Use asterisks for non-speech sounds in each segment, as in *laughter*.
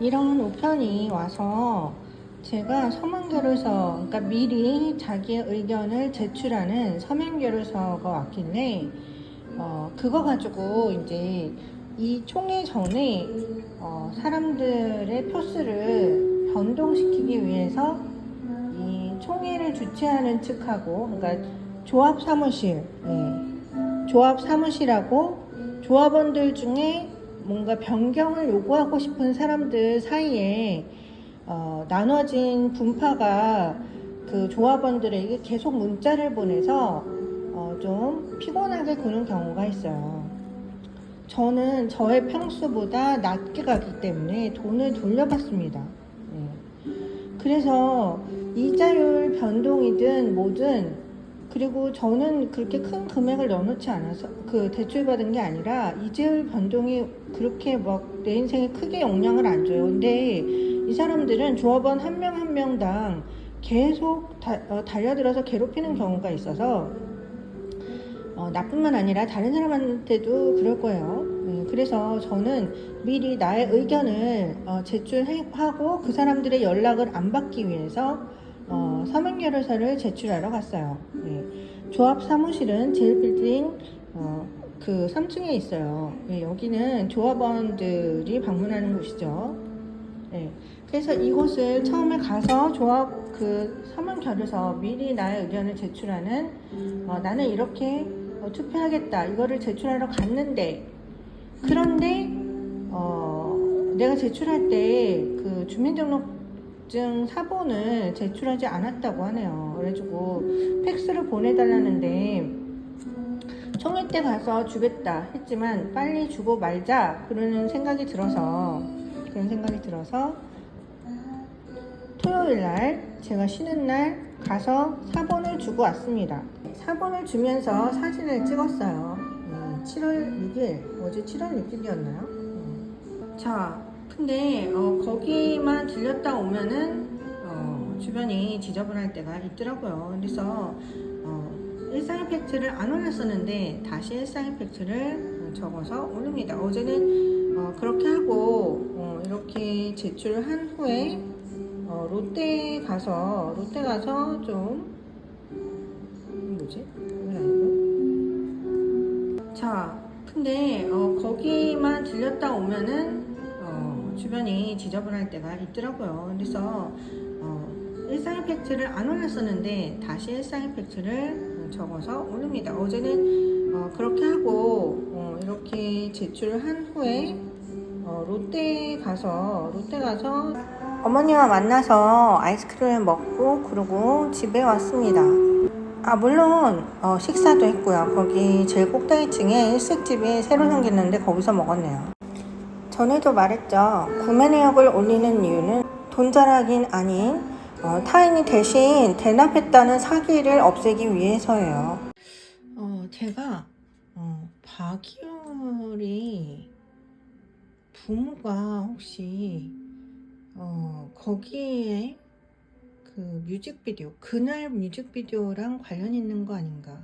이런 우편이 와서 제가 서명결의서, 그러니까 미리 자기의 의견을 제출하는 서명결의서가 왔길래, 어, 그거 가지고 이제 이 총회 전에 어, 사람들의 표수를 변동시키기 위해서 이 총회를 주최하는 측하고, 그러니까 조합 사무실, 예. 조합 사무실하고 조합원들 중에 뭔가 변경을 요구하고 싶은 사람들 사이에 어, 나눠진 분파가 그 조합원들에게 계속 문자를 보내서 어, 좀 피곤하게 구는 경우가 있어요. 저는 저의 평수보다 낮게 가기 때문에 돈을 돌려받습니다. 네. 그래서 이자율 변동이든 뭐든 그리고 저는 그렇게 큰 금액을 넣어놓지 않아서 그 대출받은 게 아니라 이자율 변동이 그렇게 막 내 인생에 크게 영향을 안 줘요. 근데 이 사람들은 조합원 한 명 한 명당 계속 다- 어, 달려들어서 괴롭히는 경우가 있어서 어, 나뿐만 아니라 다른 사람한테도 그럴 거예요. 네, 그래서 저는 미리 나의 의견을 어, 제출하고 그 사람들의 연락을 안 받기 위해서 어, 서명결의서를 제출하러 갔어요. 네. 조합 사무실은 제일 빌딩 어, 그 3층에 있어요. 네, 여기는 조합원들이 방문하는 곳이죠. 네. 그래서 이곳을 처음에 가서 조합 그 서명결의서 미리 나의 의견을 제출하는 어, 나는 이렇게 어, 투표하겠다 이거를 제출하러 갔는데 그런데 어, 내가 제출할 때 그 주민등록 증 사본을 제출하지 않았다고 하네요. 그래가지고 팩스를 보내달라는데 총회 때 가서 주겠다 했지만 빨리 주고 말자 그러는 생각이 들어서 그런 생각이 들어서 토요일 날 제가 쉬는 날 가서 사본을 주고 왔습니다. 사본을 주면서 사진을 찍었어요. 음, 7월 6일 어제 7월 6일이었나요? 자, 근데 어, 거기만 들렸다 오면은 어, 주변이 지저분할 때가 있더라고요. 그래서 어, 일상 이펙트를 안 올렸었는데 다시 일상 이펙트를 적어서 올립니다. 어제는 어, 그렇게 하고 어, 이렇게 제출을 한 후에 어, 롯데 가서 롯데 가서 좀 음, 뭐지? 자 근데 어, 거기만 들렸다 오면은 어, 주변이 지저분할 때가 있더라고요. 그래서 어, 일상 이펙트를 안 올렸었는데 다시 일상 이펙트를 적어서 올립니다. 어제는 어, 그렇게 하고 어, 이렇게 제출을 한 후에 어, 롯데 가서 롯데 가서 어머니와 만나서 아이스크림을 먹고 그러고 집에 왔습니다. 아 물론 어, 식사도 했고요. 거기 제일 꼭대기층에 일식집이 새로 생겼는데 거기서 먹었네요. 전에도 말했죠. 구매 내역을 올리는 이유는 돈 자락인 아닌 어, 타인이 대신 대납했다는 사기를 없애기 위해서예요. 어, 제가 어, 박이월이 부모가 혹시 어, 거기에 그 뮤직비디오 그날 뮤직비디오랑 관련 있는 거 아닌가?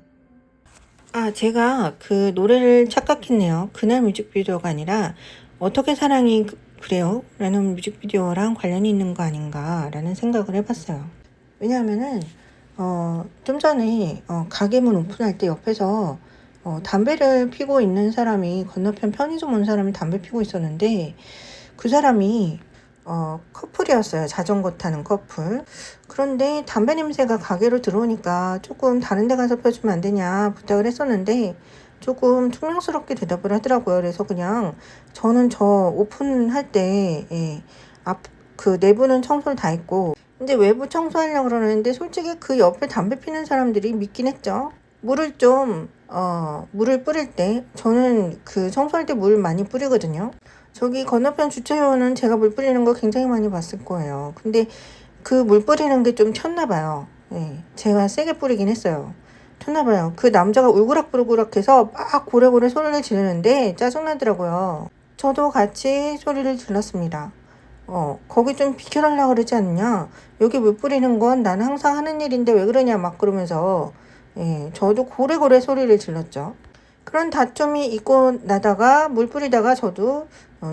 아, 제가 그 노래를 착각했네요. 그날 뮤직비디오가 아니라 어떻게 사랑이 그- 그래요? 라는 뮤직비디오랑 관련이 있는 거 아닌가 라는 생각을 해봤어요. 왜냐하면은 어, 좀 전에 어, 가게문 오픈할 때 옆에서 어, 담배를 피고 있는 사람이 건너편 편의점 온 사람이 담배 피고 있었는데 그 사람이 어, 커플이었어요. 자전거 타는 커플. 그런데 담배 냄새가 가게로 들어오니까 조금 다른 데 가서 펴주면 안 되냐 부탁을 했었는데 조금 퉁명스럽게 대답을 하더라고요. 그래서 그냥 저는 저 오픈할 때, 예, 앞, 그 내부는 청소를 다 했고, 근데 외부 청소하려고 그러는데 솔직히 그 옆에 담배 피는 사람들이 믿긴 했죠. 물을 좀, 어, 물을 뿌릴 때, 저는 그 청소할 때 물 많이 뿌리거든요. 저기 건너편 주차요원은 제가 물 뿌리는 거 굉장히 많이 봤을 거예요. 근데 그 물 뿌리는 게 좀 쳤나 봐요. 예, 제가 세게 뿌리긴 했어요. 쳤나 봐요. 그 남자가 울그락불그락해서 막 고래고래 소리를 지르는데 짜증나더라고요. 저도 같이 소리를 질렀습니다. 어, 거기 좀 비켜달라 그러지 않냐? 여기 물 뿌리는 건 나는 항상 하는 일인데 왜 그러냐 막 그러면서 예, 저도 고래고래 소리를 질렀죠. 그런 다툼이 있고 나다가 물 뿌리다가 저도 어,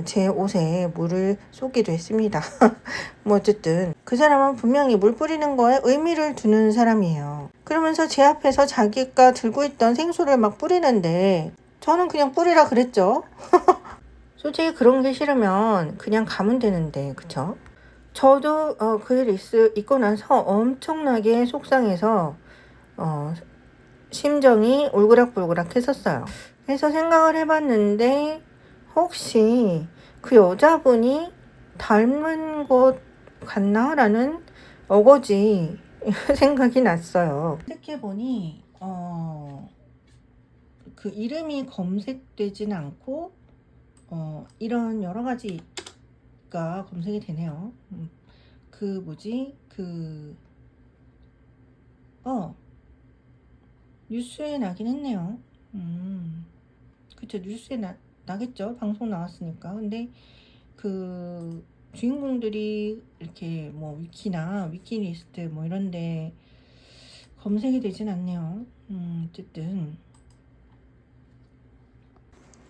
제 옷에 물을 쏟기도 했습니다. *laughs* 뭐 어쨌든 그 사람은 분명히 물 뿌리는 거에 의미를 두는 사람이에요. 그러면서 제 앞에서 자기가 들고 있던 생수를 막 뿌리는데 저는 그냥 뿌리라 그랬죠. *laughs* 솔직히 그런 게 싫으면 그냥 가면 되는데 그쵸? 저도 어, 그 일 있고 나서 엄청나게 속상해서 어, 심정이 울그락불그락 했었어요. 그래서 생각을 해봤는데 혹시 그 여자분이 닮은 것 같나라는 어거지 *laughs* 생각이 났어요. 생각해보니 어, 그 이름이 검색되진 않고 어, 이런 여러 가지가 검색이 되네요. 음, 그 뭐지 그 어. 뉴스에 나긴 했네요. 음, 그쵸. 뉴스에 나, 나겠죠. 방송 나왔으니까. 근데 그 주인공들이 이렇게 뭐 위키나 위키리스트 뭐 이런데 검색이 되진 않네요. 음, 어쨌든.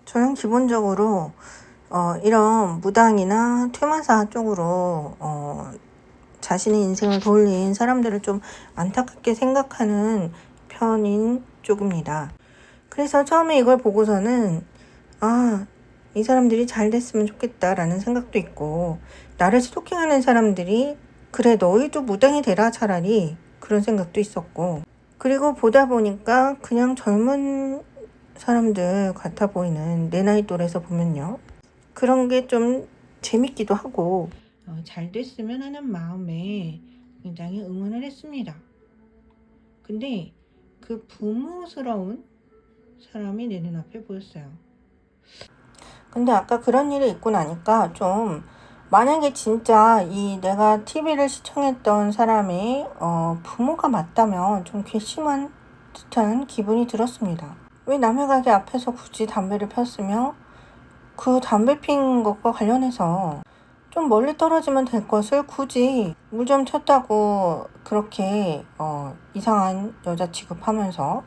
저는 기본적으로 어, 이런 무당이나 퇴마사 쪽으로 어, 자신의 인생을 돌린 사람들을 좀 안타깝게 생각하는 편인 쪽입니다. 그래서 처음에 이걸 보고서는 아, 이 사람들이 잘 됐으면 좋겠다라는 생각도 있고 나를 스토킹하는 사람들이 그래 너희도 무당이 되라 차라리 그런 생각도 있었고 그리고 보다 보니까 그냥 젊은 사람들 같아 보이는 내 나이 또래에서 보면요 그런 게 좀 재밌기도 하고 어, 잘 됐으면 하는 마음에 굉장히 응원을 했습니다. 근데 그 부모스러운 사람이 내 눈앞에 보였어요. 근데 아까 그런 일이 있고 나니까 좀 만약에 진짜 이 내가 TV를 시청했던 사람이 어, 부모가 맞다면 좀 괘씸한 듯한 기분이 들었습니다. 왜 남의 가게 앞에서 굳이 담배를 폈으며 그 담배 핀 것과 관련해서 좀 멀리 떨어지면 될 것을 굳이 물좀 쳤다고 그렇게 어, 이상한 여자 취급하면서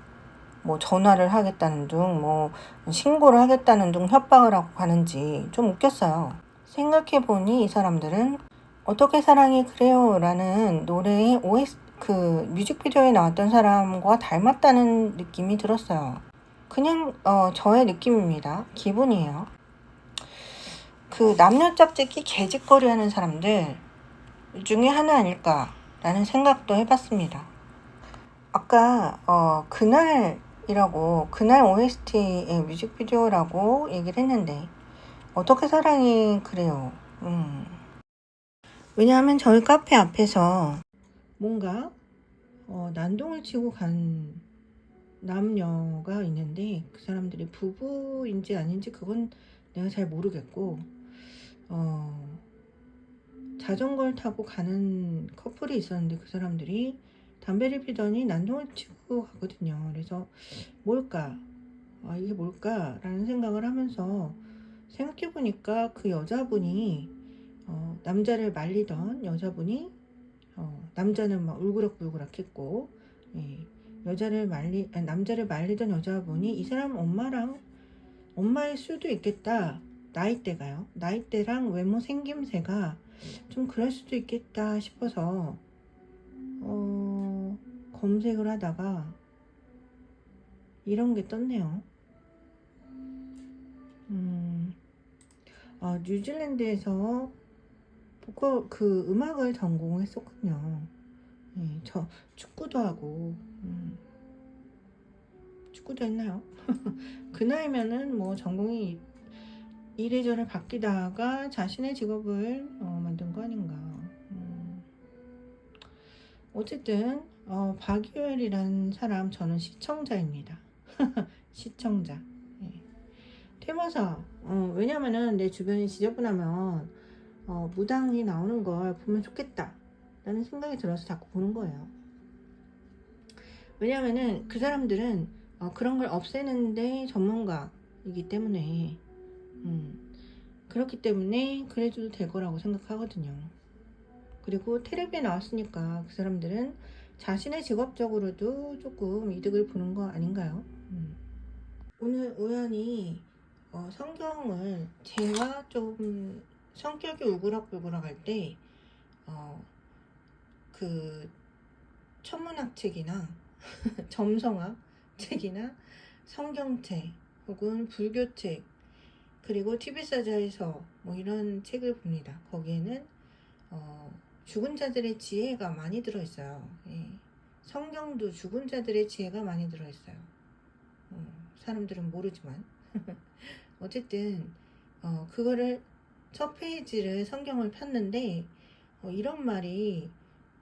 뭐 전화를 하겠다는 둥, 뭐 신고를 하겠다는 둥 협박을 하고 가는지 좀 웃겼어요. 생각해보니 이 사람들은 어떻게 사랑이 그래요 라는 노래의 OS 그 뮤직비디오에 나왔던 사람과 닮았다는 느낌이 들었어요. 그냥 어, 저의 느낌입니다. 기분이에요. 그 남녀 짝짓기 개짓거리 하는 사람들 중에 하나 아닐까라는 생각도 해봤습니다. 아까 어, 그날 이라고 그날 OST의 뮤직비디오라고 얘기를 했는데 어떻게 사랑이 그래요. 음. 왜냐하면 저희 카페 앞에서 뭔가 어, 난동을 치고 간 남녀가 있는데 그 사람들이 부부인지 아닌지 그건 내가 잘 모르겠고 어, 자전거를 타고 가는 커플이 있었는데 그 사람들이 담배를 피더니 난동을 치고 가거든요. 그래서 뭘까? 아, 이게 뭘까라는 생각을 하면서 생각해 보니까 그 여자분이 어, 남자를 말리던 여자분이 어, 남자는 막 울그락불그락했고 예, 여자를 말리 아니, 남자를 말리던 여자분이 이 사람 엄마랑 엄마일 수도 있겠다 나이대가요 나이대랑 외모 생김새가 좀 그럴 수도 있겠다 싶어서 어, 검색을 하다가 이런 게 떴네요. 음, 아, 뉴질랜드에서 보컬 그 음악을 전공했었군요. 네, 저 축구도 하고 음, 축구도 했나요? *laughs* 그 나이면은 뭐 전공이 이래저래 바뀌다가 자신의 직업을 어, 만든 거 아닌가. 음. 어쨌든 어, 박유열이라는 사람 저는 시청자입니다. *laughs* 시청자. 네. 퇴마사. 어, 왜냐면은 내 주변이 지저분하면 어, 무당이 나오는 걸 보면 좋겠다. 라는 생각이 들어서 자꾸 보는 거예요. 왜냐면은 그 사람들은 어, 그런 걸 없애는데 전문가이기 때문에 음, 그렇기 때문에 그래도 될 거라고 생각하거든요. 그리고 텔레비에 나왔으니까 그 사람들은 자신의 직업적으로도 조금 이득을 보는 거 아닌가요? 음. 오늘 우연히 어, 성경을 제가 좀 성격이 울그락불그락할 때, 어, 그 천문학 책이나 *laughs* 점성학 책이나 성경책 혹은 불교책 그리고 TV사자에서 뭐 이런 책을 봅니다. 거기에는 어, 죽은 자들의 지혜가 많이 들어있어요. 예. 성경도 죽은 자들의 지혜가 많이 들어있어요. 어, 사람들은 모르지만 *laughs* 어쨌든 어, 그거를 첫 페이지를 성경을 폈는데 어, 이런 말이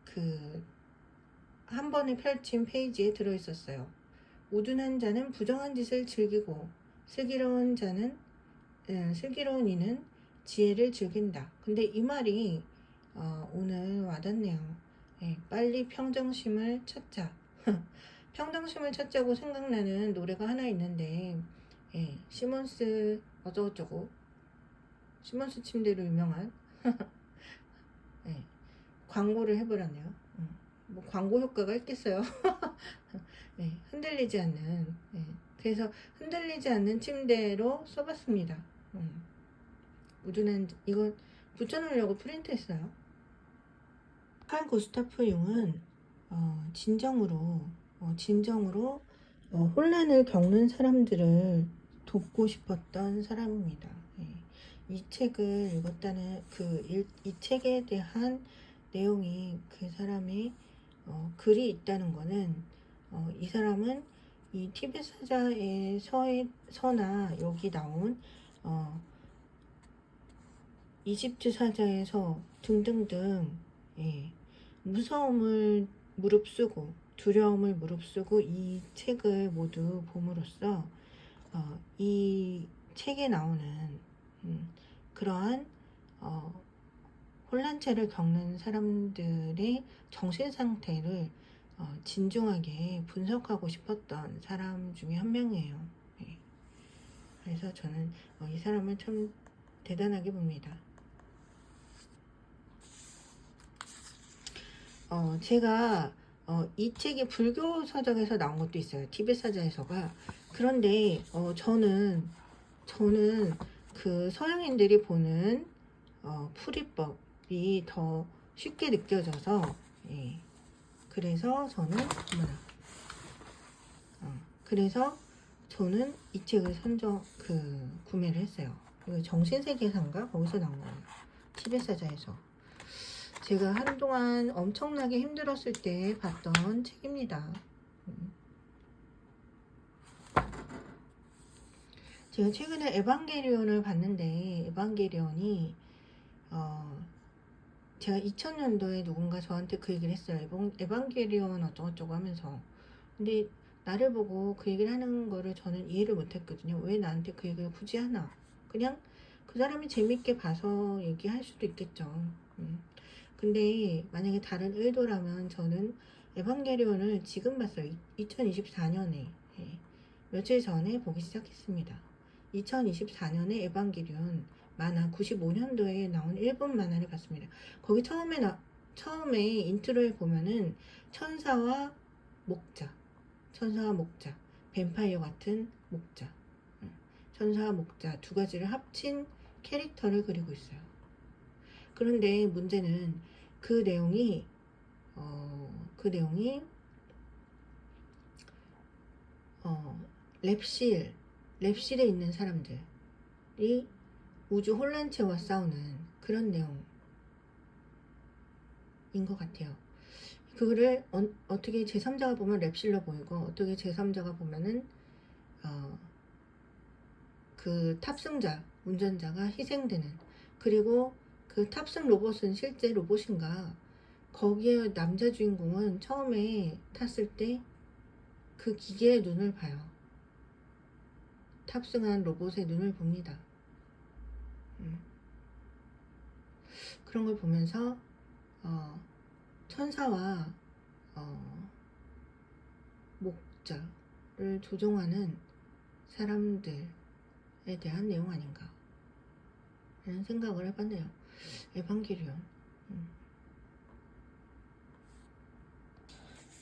그 한 번에 펼친 페이지에 들어 있었어요. 우둔한 자는 부정한 짓을 즐기고 슬기로운 자는 음, 슬기로운 이는 지혜를 즐긴다. 근데 이 말이 어, 오늘 와닿네요. 예, 빨리 평정심을 찾자. *laughs* 평정심을 찾자고 생각나는 노래가 하나 있는데 예, 시몬스 어쩌고저쩌고 시몬스 침대로 유명한 *laughs* 예, 광고를 해보라네요. 음, 뭐 광고 효과가 있겠어요. *laughs* 예, 흔들리지 않는 예, 그래서 흔들리지 않는 침대로 써봤습니다. 음, 우둔한 이건 붙여놓으려고 프린트했어요. 칼 구스타프 융은 어, 진정으로 어, 진정으로 어, 혼란을 겪는 사람들을 돕고 싶었던 사람입니다. 예. 이 책을 읽었다는 그 이 책에 대한 내용이 그 사람의 어, 글이 있다는 거는 어, 이 사람은 이 티베 사자의 서에 서나 여기 나온 어, 이집트 사자에서 등등등 예, 무서움을 무릅쓰고 두려움을 무릅쓰고 이 책을 모두 봄으로써 어, 이 책에 나오는 음, 그러한 어, 혼란체를 겪는 사람들의 정신 상태를 어, 진중하게 분석하고 싶었던 사람 중에 한 명이에요. 예. 그래서 저는 어, 이 사람을 참 대단하게 봅니다. 어, 제가 어, 이 책이 불교 서적에서 나온 것도 있어요. 티베 사자에서가. 그런데 어, 저는 저는 그 서양인들이 보는 어, 풀이법이 더 쉽게 느껴져서 예. 그래서 저는. 어, 그래서 저는 이 책을 선정 그 구매를 했어요. 이거 정신세계사인가 거기서 나온 거예요. 티베 사자에서. 제가 한동안 엄청나게 힘들었을 때 봤던 책입니다. 음. 제가 최근에 에반게리온을 봤는데 에반게리온이 어 제가 2000년도에 누군가 저한테 그 얘기를 했어요. 에반, 에반게리온 어쩌고저쩌고 하면서 근데 나를 보고 그 얘기를 하는 거를 저는 이해를 못했거든요. 왜 나한테 그 얘기를 굳이 하나? 그냥 그 사람이 재밌게 봐서 얘기할 수도 있겠죠. 음. 근데 만약에 다른 의도라면 저는 에반게리온을 지금 봤어요. 2024년에 예. 며칠 전에 보기 시작했습니다. 2024년에 에반게리온 만화 95년도에 나온 일본 만화를 봤습니다. 거기 처음에 나 처음에 인트로에 보면은 천사와 목자, 천사와 목자, 뱀파이어 같은 목자, 음. 천사와 목자 두 가지를 합친 캐릭터를 그리고 있어요. 그런데 문제는 그 내용이 어, 그 내용이 어, 랩실 랩실에 있는 사람들이 우주 혼란체와 싸우는 그런 내용인 것 같아요. 그거를 어, 떻게 제3자가 보면 랩실로 보이고 어떻게 제3자가 보면은 어, 그 탑승자 운전자가 희생되는 그리고 그 탑승 로봇은 실제 로봇인가? 거기에 남자 주인공은 처음에 탔을 때 그 기계의 눈을 봐요. 탑승한 로봇의 눈을 봅니다. 음. 그런 걸 보면서 어, 천사와 어, 목자를 조종하는 사람들에 대한 내용 아닌가 라는 생각을 해봤네요. 에반게리온. 음.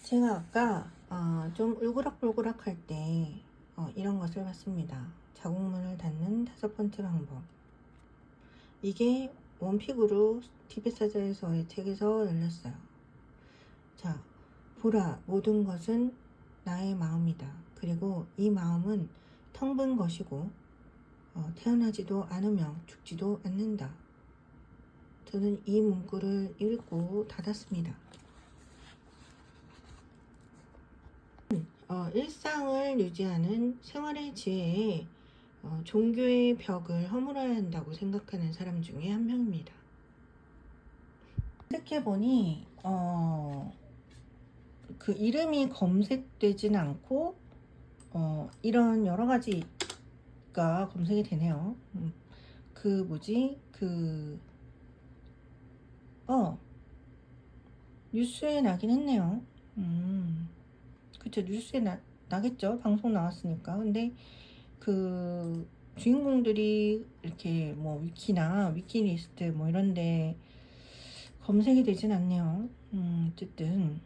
제가 아까 어, 좀 울그락불그락 할때 어, 이런 것을 봤습니다. 자국문을 닫는 다섯 번째 방법. 이게 원픽으로 티베사자에서의 책에서 열렸어요. 자, 보라, 모든 것은 나의 마음이다. 그리고 이 마음은 텅 빈 것이고, 어, 태어나지도 않으며 죽지도 않는다. 저는 이 문구를 읽고 닫았습니다. 어, 일상을 유지하는 생활의 지혜에 어, 종교의 벽을 허물어야 한다고 생각하는 사람 중에 한 명입니다. 검색해보니 어, 그 이름이 검색되진 않고 어, 이런 여러 가지가 검색이 되네요. 음, 그 뭐지 그 어, 뉴스에 나긴 했네요. 음, 그쵸, 뉴스에 나, 나겠죠. 방송 나왔으니까. 근데 그 주인공들이 이렇게 뭐 위키나 위키리스트 뭐 이런데 검색이 되진 않네요. 음, 어쨌든.